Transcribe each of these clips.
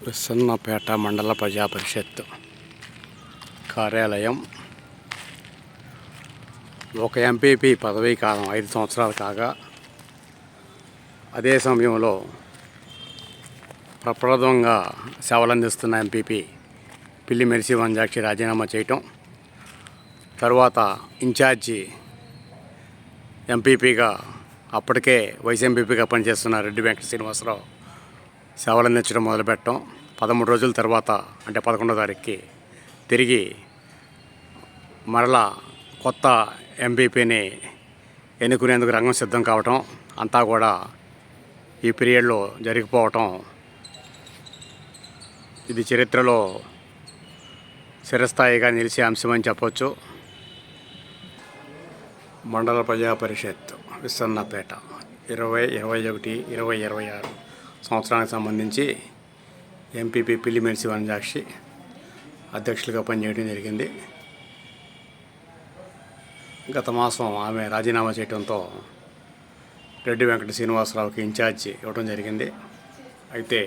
ప్రసన్నపేట మండల ప్రజా పరిషత్ కార్యాలయం. ఒక ఎంపీపీ పదవీ కాలం ఐదు సంవత్సరాలు కాగా అదే సమయంలో ప్రప్రదంగా సేవలందిస్తున్న ఎంపీపీ పిల్లి మెరిసి వంజాక్షి రాజీనామా చేయటం తర్వాత ఇన్ఛార్జి ఎంపీపీగా అప్పటికే వైస్ ఎంపీపీగా పనిచేస్తున్న రెడ్డి వెంకట శ్రీనివాసరావు సేవలు అందించడం మొదలుపెట్టడం పదమూడు రోజుల తర్వాత అంటే పదకొండో తారీఖుకి తిరిగి మరలా కొత్త ఎంపీపీని ఎన్నుకునేందుకు రంగం సిద్ధం కావటం అంతా కూడా ఈ పీరియడ్లో జరిగిపోవటం ఇది చరిత్రలో చిరస్థాయిగా నిలిచే అంశమని చెప్పొచ్చు. మండల ప్రజా పరిషత్ విసన్నపేట ఇరవై ఇరవై ఒకటి ఇరవై ఇరవై ఆరు. సంవత్సరానికి సంబంధించి ఎంపీపీ పిల్లిమెరిసి వనజాక్షి అధ్యక్షులుగా పనిచేయడం జరిగింది. గత మాసం ఆమె రాజీనామా చేయడంతో రెడ్డి వెంకట శ్రీనివాసరావుకి ఇన్ఛార్జి ఇవ్వడం జరిగింది. అయితే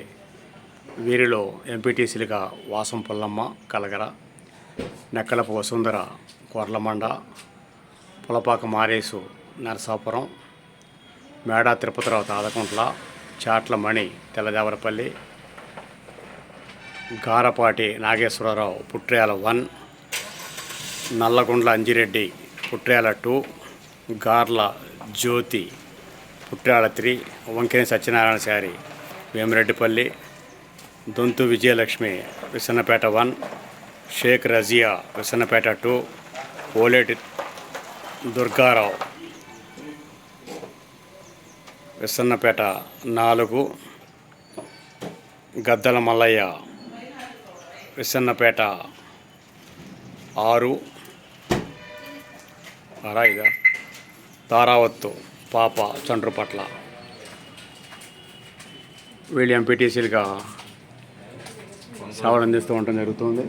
వీరిలో ఎంపీటీసీలుగా Vasam Pullamma Kalagara Nekkalapu Vasundhara Korlamanda Pulapaka Maresu Narasapuram Meda Tirupatirao Thadakuntla Chatla Mani Telladevarapalli Garapati Nageswararao Putrela one Nallagondla Anjireddy Putrela two Garla Jyothi Putrela three Vankini Satyanarayana Shari Vemireddypalli Donthu Vijayalakshmi Visannapeta one Sheikh Razia Visannapeta two Oleti Durgarao Visannapeta నాలుగు గద్దల మల్లయ్య విసన్నపేట ఆరు అరాయిగా తారావత్తు పాప చండ్రుపట్ల. వీళ్ళు ఎంపీటీసీలుగా సేవలు అందిస్తూ ఉండటం జరుగుతుంది.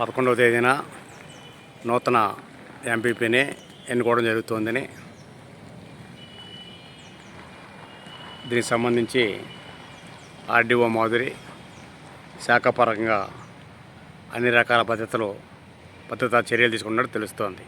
పదకొండవ తేదీన నూతన ఎంపీపీని ఎన్నుకోవడం జరుగుతోందని దీనికి సంబంధించి ఆర్డీఓ మాధురి శాఖపరంగా అన్ని రకాల పద్ధతులు భద్రతా చర్యలు తీసుకున్నట్టు తెలుస్తోంది.